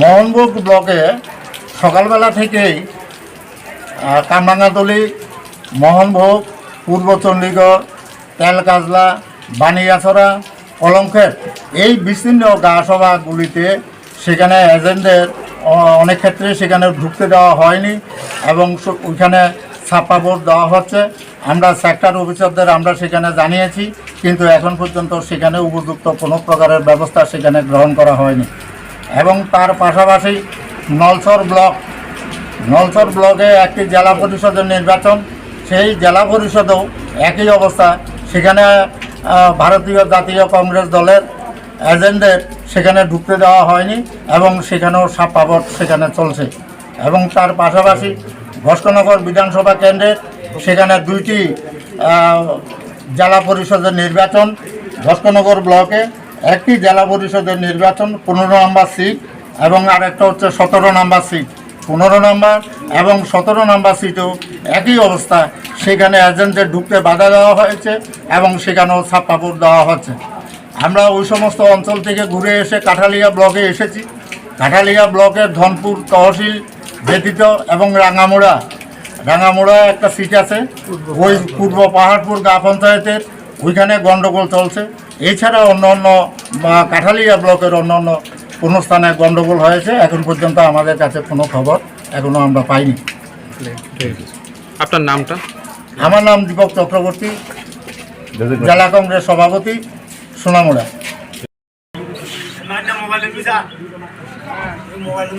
মোহনভোগ ব্লকে সকালবেলা থেকেই কামরাঙ্গাতলি মোহনভোগ, পূর্ব চণ্ডীগড়, তেলকাজলা বানিয়াছড়া কলমক্ষেত এই বিস্তীর্ণ গাছসভাগুলিতে সেখানে এজেন্টদের অনেক ক্ষেত্রে সেখানে ঢুকতে দেওয়া হয়নি এবং ওইখানে ছাপা বোর্ড দেওয়া হচ্ছে। আমরা সেক্টর অফিসারদের আমরা সেখানে জানিয়েছি, কিন্তু এখন পর্যন্ত সেখানে উপযুক্ত কোনো প্রকারের ব্যবস্থা সেখানে গ্রহণ করা হয়নি। এবং তার পাশাপাশি নলসর ব্লক নলসর ব্লকে একটি জেলা পরিষদের নির্বাচন, সেই জেলা পরিষদেও একই অবস্থা। সেখানে ভারতীয় জাতীয় কংগ্রেস দলের এজেন্টদের সেখানে ঢুকতে দেওয়া হয়নি এবং সেখানেও সাপ্পাবট সেখানে চলছে। এবং তার পাশাপাশি ঘোষকনগর বিধানসভা কেন্দ্রের সেখানে দুইটি জেলা পরিষদের নির্বাচন ঘোষকনগর ব্লকে একটি জেলা পরিষদের নির্বাচন, পনেরো নম্বর সিট, এবং আরেকটা হচ্ছে সতেরো নম্বর সিট। পনেরো নম্বর এবং সতেরো নম্বর সিটেও একই অবস্থা। সেখানে এজেন্টদের ঢুকতে বাধা দেওয়া হয়েছে এবং সেখানেও ছাপ্পাপুর দেওয়া হচ্ছে। আমরা ওই সমস্ত অঞ্চল থেকে ঘুরে এসে কাঠালিয়া ব্লকে এসেছি। কাঠালিয়া ব্লকের ধনপুর তহসিল ব্যতীত এবং রাঙামোড়া। রাঙামোড়া একটা সিট আছে ওই পূর্ব পাহাড়পুর গা পঞ্চায়েতের ওইখানে গণ্ডগোল চলছে। এছাড়া অন্য অন্য কাঠালিয়া ব্লকের অন্য অন্য কোনো স্থানে গণ্ডগোল হয়েছে। এখন পর্যন্ত আমাদের কাছে কোনো খবর এখনও আমরা পাইনি। আপনার নামটা? আমার নাম দীপক চক্রবর্তী জেলা কংগ্রেস সভাপতি। সোনামোড়া। মোবাইল